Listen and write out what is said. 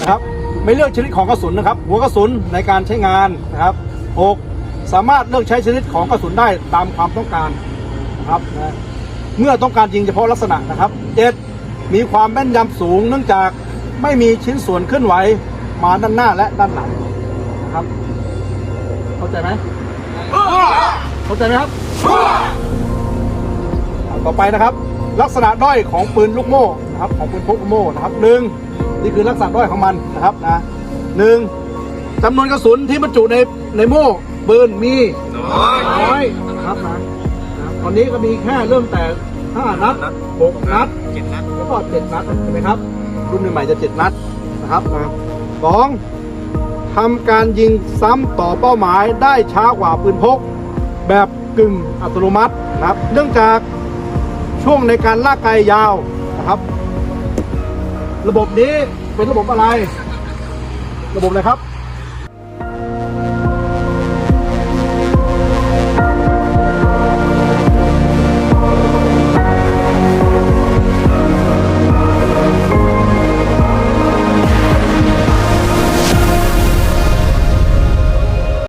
นะครับไม่เลือกชนิดของกระสุนนะครับ หัวกระสุนในการใช้งานนะครับหกสามารถเลือกใช้ชนิดของกระสุนได้ตามความต้องการนะครับนะเมื่อต้องการยิงเฉพาะลักษณะนะครับเจ็ดมีความแม่นยำสูง เนื่องจากไม่มีชิ้นส่วนเคลื่อนไหวมาด้านหน้าและด้านหลังนะครับ เข้าใจไหมเข้าใจไหมครับ ต่อไปนะครับ ลักษณะด้อยของปืนลูกโม่นะครับ ของปืนพกลูกโม่นะครับหนึ่ง นี่คือลักษณะด้อยของมันนะครับนะหนึ่งจำนวนกระสุนที่บรรจุในในโม่ปืนมีน้อยนะครับนะตอนนี้ก็มีแค่เริ่มแต่5นัด6นัดเจ็ดนัดแล้วก็7นัดใช่ไหมครับ รุ่นใหม่ๆจะ7นัดนะครับนะสองทำการยิงซ้ำต่อเป้าหมายได้ช้ากว่าปืนพก แบบกึ่งอัตโนมัตินะครับ เนื่องจากช่วงในการลากไกลยาวนะครับ ระบบนี้เป็นระบบอะไร ระบบอะไรครับ